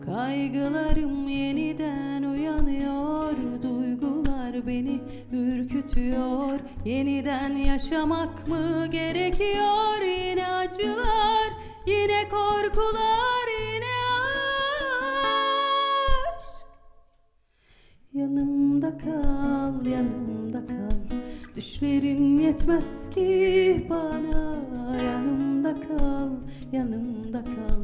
Kaygılarım yeniden uyanıyor Duygular beni ürkütüyor. Yeniden yaşamak mı gerekiyor? Yine acılar, yine korkular, yine aşk. Yanımda kal, yanımda kal. Düşlerin yetmez ki bana. Yanımda kal, yanımda kal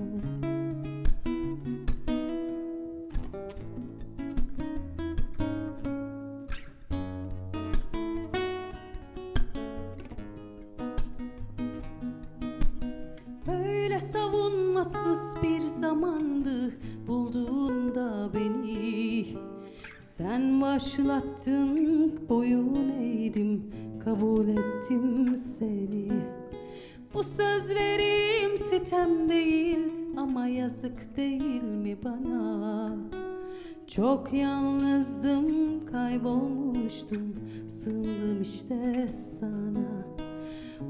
Böyle savunmasız bir zamandı bulduğunda beni. Sen başlattın boyun eğdim kabul ettim seni. Bu sözlerim sitem değil ama yazık değil mi bana? Çok yalnızdım, kaybolmuştum, sığındım işte sana.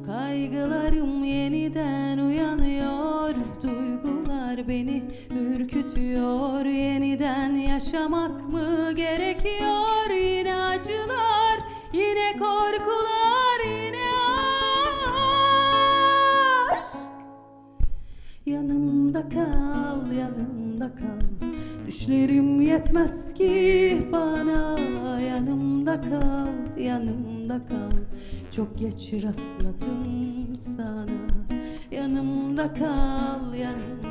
Kaygılarım yeniden uyanıyor, beni ürkütüyor. Yeniden yaşamak mı gerekiyor? Yine acılar, yine korkular, yine aşk. Yanımda kal, yanımda kal Düşlerim yetmez ki bana Yanımda kal, yanımda kal Çok geç rastladım sana Yanımda kal, yanımda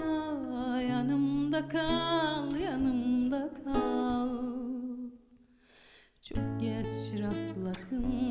Yanımda kal, yanımda kal. Çok geç rastladım